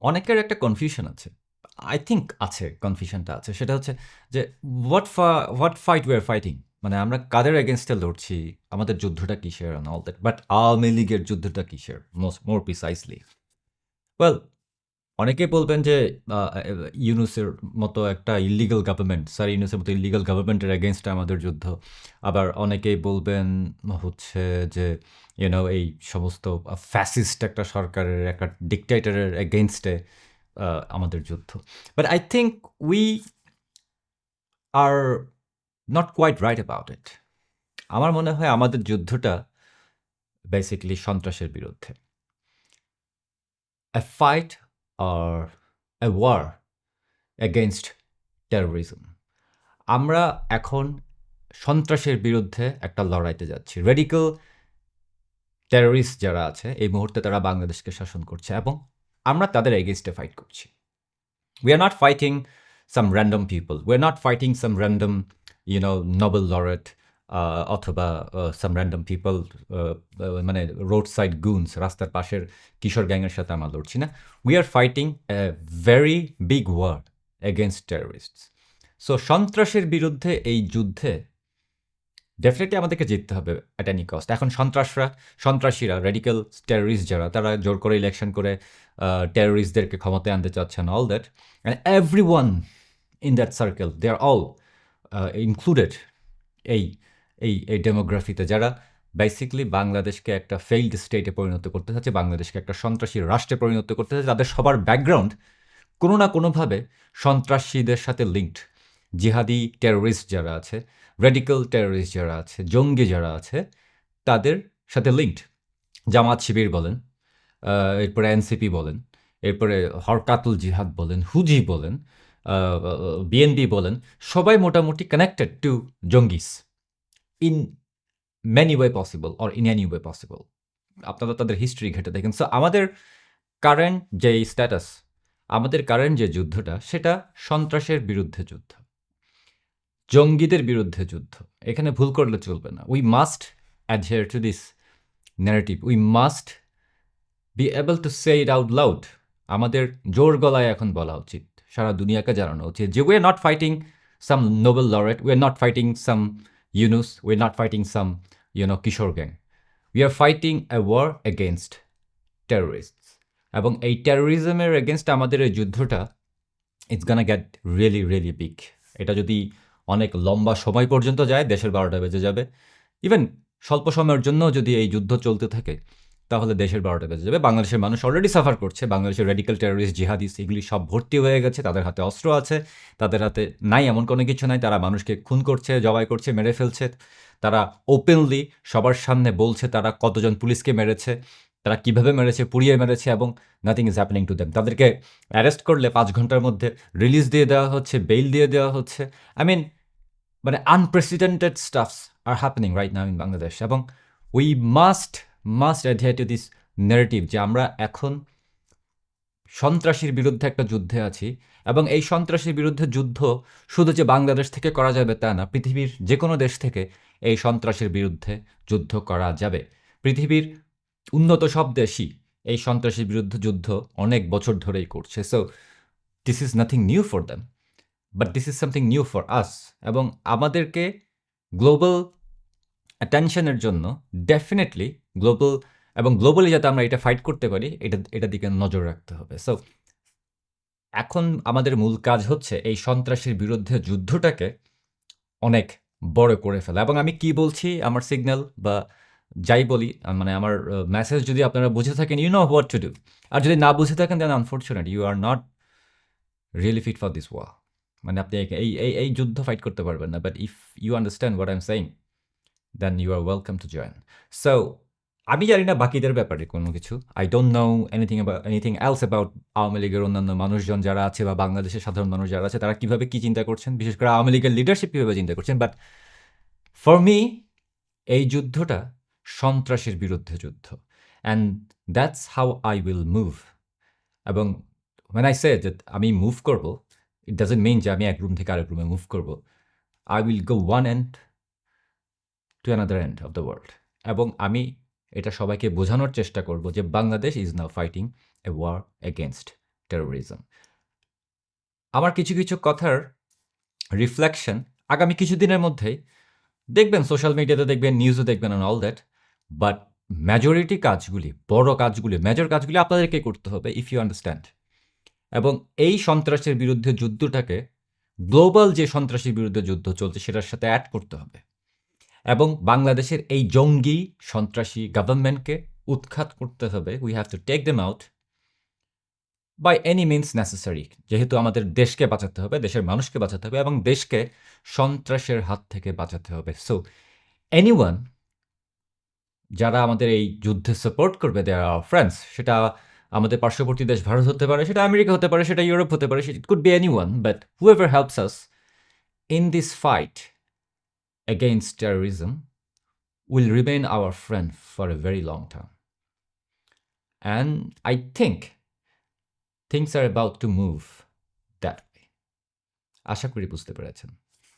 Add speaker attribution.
Speaker 1: অনেকের একটা কনফিউশন আছে। আই থিঙ্ক আছে কনফিউশনটা আছে। সেটা হচ্ছে যে হোয়াট ফা হোয়াট ফাইট উই ফাইটিং? মানে আমরা কাদের এগেনস্টে লড়ছি? আমাদের যুদ্ধটা কিসের and all that. But Awami লীগের যুদ্ধটা কিসের? মোস্ট মোর প্রিসাইসলি। ওয়েল অনেকেই বলবেন যে ইউনুসের মতো একটা ইলিগাল গভর্নমেন্ট, স্যার ইউনুসের মতো ইল্লিগাল গভর্নমেন্টের এগেনস্টে আমাদের যুদ্ধ। আবার অনেকেই বলবেন হচ্ছে যে ইউ নো এই সমস্ত ফ্যাসিস্ট একটা সরকারের একটা ডিক্টেটরের এগেইনস্টে আ আমাদের যুদ্ধ। But I think we are not quite right about it. আমার মনে হয় আমাদের যুদ্ধটা বেসিক্যালি সন্ত্রাসের বিরুদ্ধে। Fight আর এ ওয়ার এগেনস্ট টেরোরিজম আমরা এখন সন্ত্রাসের বিরুদ্ধে একটা লড়াইতে যাচ্ছি। রেডিক্যাল টেররিস্ট যারা আছে, এই মুহূর্তে তারা বাংলাদেশকে শাসন করছে এবং আমরা তাদের এগেনস্টে ফাইট করছি। We are not fighting some random people we are not fighting some random you know Nobel laureate অথবা people আ আ মানে রোড সাইড গুনস রাস্তার পাশের কিশোর গ্যাংয়ের সাথে আমরা লড়ছি না। We are fighting a very big war against terrorists. So সন্ত্রাসের বিরুদ্ধে এই যুদ্ধে ডেফিনেটলি আমাদেরকে জিততে হবে এট এনি কস্ট। এখন সন্ত্রাসরা, সন্ত্রাসীরা রেডিক্যাল টেররিস্ট যারা, তারা জোর করে ইলেকশন করে টেররিস্টদেরকে ক্ষমতায় আনতে চাচ্ছেন all that. And everyone in that circle they are all included এই এই এই ডেমোগ্রাফিতে যারা বেসিক্যালি বাংলাদেশকে একটা ফেইল্ড স্টেটে পরিণত করতে চাচ্ছে, বাংলাদেশকে একটা সন্ত্রাসী রাষ্ট্রে পরিণত করতে চাচ্ছে। তাদের সবার ব্যাকগ্রাউন্ড কোনো না কোনোভাবে সন্ত্রাসীদের সাথে লিঙ্কড। জিহাদি টেররিস্ট যারা আছে, রেডিক্যাল টেররিস্ট যারা আছে, জঙ্গি যারা আছে তাদের সাথে লিঙ্কড। জামাত শিবির বলেন, এরপরে এনসিপি বলেন, এরপরে হরকাতুল জিহাদ বলেন, হুজি বলেন, বিএনপি বলেন, সবাই মোটামুটি connected to জঙ্গিস। In many way possible or in any way possible. আপনারা তাদের হিস্ট্রি ঘেঁটে দেখেন। সো আমাদের কারেন্ট যেই স্ট্যাটাস, আমাদের কারেন্ট যে যুদ্ধটা সেটা সন্ত্রাসের বিরুদ্ধে যুদ্ধ। জঙ্গিদের বিরুদ্ধে যুদ্ধ। এখানে ভুল করলে চলবে না। We must adhere to this narrative. We must be able to say it out loud আমাদের জোর গলায় এখন বলা উচিত। সারা দুনিয়াকে জানানো উচিত যে we are not fighting some Nobel laureate, we are not fighting some Yunus, we're not fighting some, you know, Kishore gang. We are fighting a war against terrorists. এবং এই টেরোরিজমের এগেনস্ট আমাদের এই যুদ্ধটা it's gonna get really, really big. এটা যদি অনেক লম্বা সময় পর্যন্ত যায়, দেশের ১২ টা বেজে যাবে। ইভেন স্বল্প সময়ের জন্যও যদি এই যুদ্ধ চলতে থাকে, তাহলে দেশের ১২ টা বেজে যাবে। বাংলাদেশের মানুষ অলরেডি সাফার করছে। বাংলাদেশের রেডিক্যাল টেররিস্ট, জিহাদিস এগুলি সব ভর্তি হয়ে গেছে। তাদের হাতে অস্ত্র আছে। তাদের হাতে নাই এমন কোনো কিছু নাই। তারা মানুষকে খুন করছে, জবাই করছে, মেরে ফেলছে। তারা ওপেনলি সবার সামনে বলছে তারা কতজন পুলিশকে মেরেছে, তারা কীভাবে মেরেছে, পুড়িয়ে মেরেছে এবং nothing is happening to them. তাদেরকে অ্যারেস্ট করলে পাঁচ ঘণ্টার মধ্যে রিলিজ দিয়ে দেওয়া হচ্ছে, বেইল দিয়ে দেওয়া হচ্ছে। আই মিন মানে unprecedented stuffs are happening right now in Bangladesh এবং we must must adhere to this narrative যে আমরা এখন সন্ত্রাসীর বিরুদ্ধে একটা যুদ্ধে আছি এবং এই সন্ত্রাসীর বিরুদ্ধে যুদ্ধ শুধু যে বাংলাদেশ থেকে করা যাবে তা না। পৃথিবীর যে কোনো দেশ থেকে এই সন্ত্রাসের বিরুদ্ধে যুদ্ধ করা যাবে। পৃথিবীর উন্নত সব দেশই এই সন্ত্রাসীর বিরুদ্ধে যুদ্ধ অনেক বছর ধরেই করছে। So this is nothing new for them. But this is something new for us এবং আমাদেরকে গ্লোবাল অ্যাটেনশন এর জন্য ডেফিনিটলি গ্লোবাল এবং গ্লোবালি যাতে আমরা এটা ফাইট করতে পারি, এটা, এটার দিকে নজর রাখতে হবে। সো এখন আমাদের মূল কাজ হচ্ছে এই সন্ত্রাসীর বিরুদ্ধে যুদ্ধটাকে অনেক বড় করে ফেলা এবং আমি কি বলছি আমার সিগন্যাল বা যাই বলি মানে আমার মেসেজ যদি আপনারা বুঝে থাকেন you know what to do. আর যদি না বুঝে থাকেন then unfortunate you are not really fit for this war মানে আপনি এই এই যুদ্ধ ফাইট করতে পারবেন না। But if you understand what I am saying then you are welcome to join. So আমি জানি না বাকিদের ব্যাপারে কোনো কিছু। I don't know anything anything else about Awami লীগের অন্যান্য মানুষজন যারা আছে বা বাংলাদেশের সাধারণ মানুষ যারা আছে তারা কীভাবে কী চিন্তা করছেন। বিশেষ করে আওয়ামী লীগের লিডারশিপ কীভাবে চিন্তা করছেন। বাট ফর মি এই যুদ্ধটা সন্ত্রাসের বিরুদ্ধে যুদ্ধ। And that's how I will move. এবং I say that আমি মুভ করব, ইট ডাজন্ট মিন যে আমি এক রুম থেকে আরেক রুমে মুভ করব। I will go one end to another end of the world এবং আমি এটা সবাইকে বোঝানোর চেষ্টা করব যে Bangladesh is now fighting a war against terrorism আমার কিছু কিছু কথার রিফ্লেকশন আগামী কিছুদিনের মধ্যেই দেখবেন সোশ্যাল মিডিয়াতে দেখবেন নিউজে দেখবেন and all that but majority কাজগুলি, বড় কাজগুলি মেজর কাজগুলি আপনাদেরকে করতে হবে ইফ ইউ আন্ডারস্ট্যান্ড এবং এই সন্ত্রাসের বিরুদ্ধে যুদ্ধটাকে গ্লোবাল যে সন্ত্রাসের বিরুদ্ধে যুদ্ধ চলছে সেটার সাথে অ্যাড করতে হবে। এবং বাংলাদেশের এই জঙ্গি সন্ত্রাসী গভর্নমেন্টকে উৎখাত করতে হবে। We have to take them out by any means necessary যেহেতু আমাদের দেশকে বাঁচাতে হবে, দেশের মানুষকে বাঁচাতে হবে এবং দেশকে সন্ত্রাসের হাত থেকে বাঁচাতে হবে। সো এনিওয়ান যারা আমাদের এই যুদ্ধে সাপোর্ট করবে দে আর ফ্রেন্ডস সেটা আমাদের পার্শ্ববর্তী দেশ ভারত হতে পারে, সেটা আমেরিকা হতে পারে, সেটা ইউরোপ হতে পারে it could be any one but whoever helps us in this fight against terrorism will remain our friend for a very long time. And I think things are about to move that way. আশা করি বুঝতে পেরেছেন